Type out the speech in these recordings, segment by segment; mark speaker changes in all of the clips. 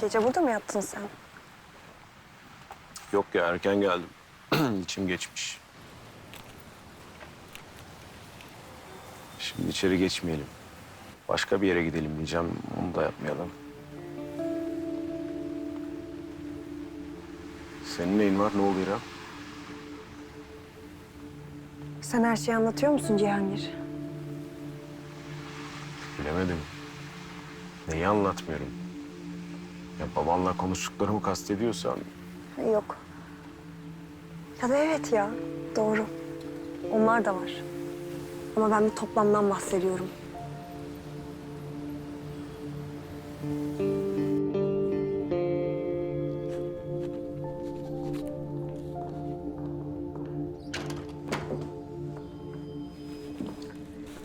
Speaker 1: Gece burada mı yattın sen?
Speaker 2: Yok ya erken geldim. İçim geçmiş. Şimdi içeri geçmeyelim. Başka bir yere gidelim diyeceğim. Onu da yapmayalım. Senin neyin var? Ne oldu İrem?
Speaker 1: Sen her şeyi anlatıyor musun Cihangir?
Speaker 2: Bilemedim. Neyi anlatmıyorum? Ya babanla konuştuklarımı kastediyorsan
Speaker 1: Yok. Ya da evet ya. Doğru. Onlar da var. Ama ben bir toplamdan bahsediyorum.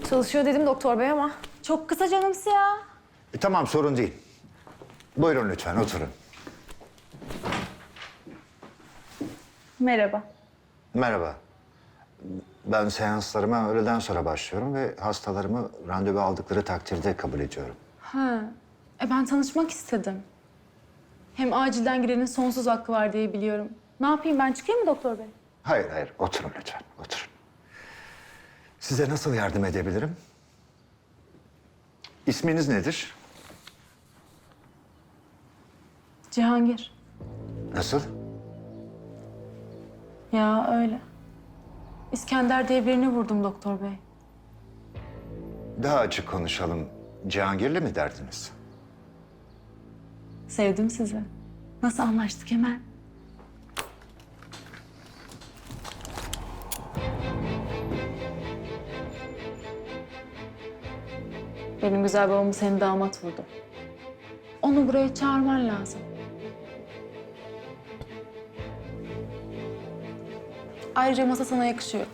Speaker 3: Çalışıyor dedim doktor bey ama çok kısa canımsı ya.
Speaker 4: E, tamam sorun değil. Buyurun lütfen oturun.
Speaker 3: Merhaba.
Speaker 4: Merhaba. Ben seanslarıma öğleden sonra başlıyorum ve hastalarımı randevu aldıkları takdirde kabul ediyorum.
Speaker 3: Ha. E ben tanışmak istedim. Hem acilden girenin sonsuz hakkı var diye biliyorum. Ne yapayım ben çıkayım mı doktor bey?
Speaker 4: Hayır hayır oturun lütfen oturun. Size nasıl yardım edebilirim? İsminiz nedir?
Speaker 3: Cihangir.
Speaker 4: Nasıl?
Speaker 3: Ya öyle. İskender diye birini vurdum doktor bey.
Speaker 4: Daha açık konuşalım. Cihangir'le mi derdiniz?
Speaker 3: Sevdim sizi. Nasıl anlaştık hemen? Benim güzel babamı senin damat vurdu. Onu buraya çağırman lazım. Ayrıca masa sana yakışıyor.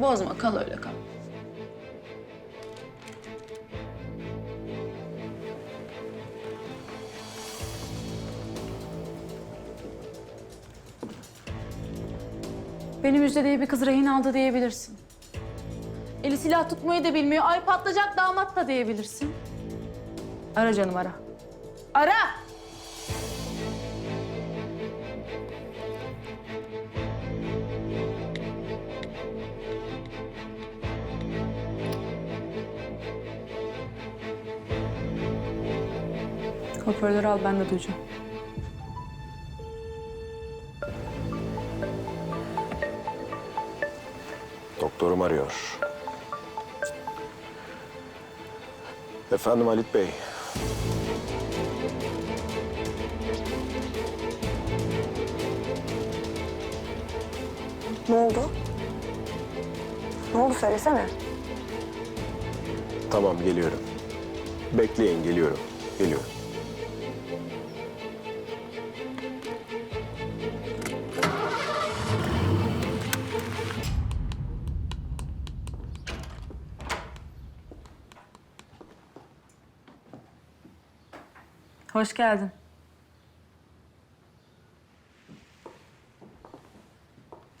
Speaker 3: Bozma, kal öyle kal. Beni Müjde diye bir kız rehin aldı diyebilirsin. Eli silah tutmayı da bilmiyor. Ay patlayacak damat da diyebilirsin. Ara canım ara. Ara! Hoparlörü al ben de duyacağım.
Speaker 2: doktorum arıyor. Efendim Halit Bey.
Speaker 1: Ne oldu? Ne oldu söylesene.
Speaker 2: Tamam geliyorum. Bekleyin geliyorum. Geliyorum.
Speaker 3: Hoş geldin.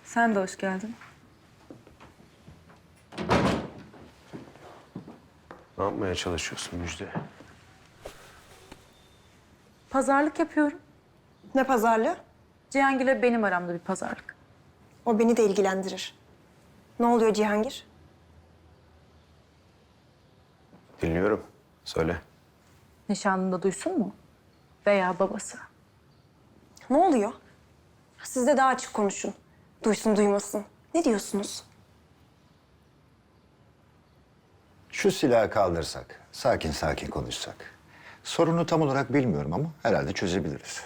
Speaker 3: Sen de hoş geldin.
Speaker 2: Ne yapmaya çalışıyorsun Müjde?
Speaker 3: Pazarlık yapıyorum.
Speaker 1: Ne pazarlığı?
Speaker 3: Cihangir'le benim aramda bir pazarlık.
Speaker 1: O beni de ilgilendirir. Ne oluyor Cihangir?
Speaker 2: Dinliyorum. Söyle.
Speaker 3: Nişanlında duysun mu? Veya babası.
Speaker 1: Ne oluyor? Siz de daha açık konuşun. Duysun duymasın. Ne diyorsunuz?
Speaker 4: Şu silahı kaldırsak, sakin sakin konuşsak. Sorunu tam olarak bilmiyorum ama herhalde çözebiliriz.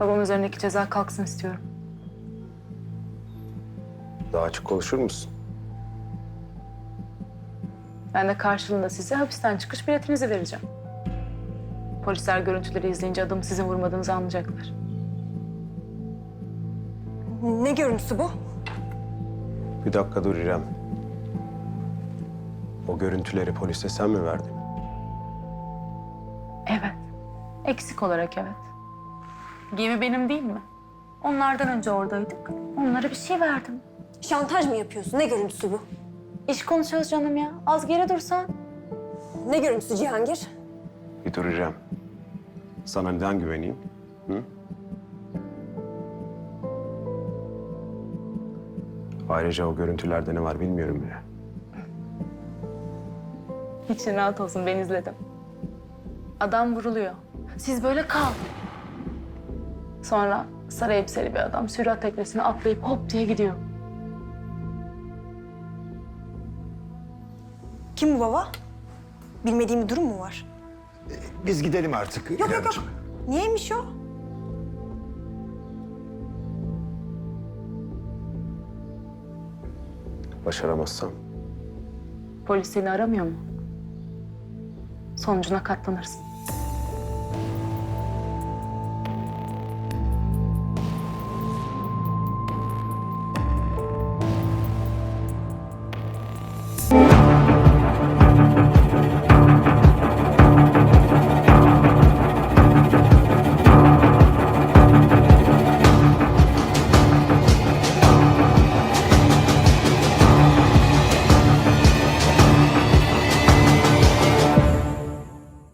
Speaker 3: Babam üzerindeki ceza kalksın istiyorum.
Speaker 2: Daha açık konuşur musun?
Speaker 3: Ben de karşılığında size hapisten çıkış biletinizi vereceğim. Polisler görüntüleri izleyince adamı sizin vurmadığınızı anlayacaklar.
Speaker 1: Ne görüntüsü bu?
Speaker 2: Bir dakika dur İrem. O görüntüleri polise sen mi verdin?
Speaker 3: Evet. Eksik olarak evet. Gemi benim değil mi? Onlardan önce oradaydık. Onlara bir şey verdim.
Speaker 1: Şantaj mı yapıyorsun? Ne görüntüsü bu?
Speaker 3: İş konuşuyoruz canım ya. Az geri dursan.
Speaker 1: Ne görüntüsü Cihangir?
Speaker 2: Bir duracağım. Sana neden güveneyim? Hı? Ayrıca o görüntülerde ne var bilmiyorum bile.
Speaker 3: İçin rahat olsun ben izledim. Adam vuruluyor. Siz böyle kal. Sonra sarı elbiseli bir adam sürat teknesine atlayıp hop diye gidiyor.
Speaker 1: Kim bu baba? Bilmediğim bir durum mu var?
Speaker 4: Biz gidelim artık.
Speaker 1: Yok yok yok. Niyeymiş o?
Speaker 2: Başaramazsam
Speaker 3: Polis seni aramıyor mu? Sonucuna katlanırsın.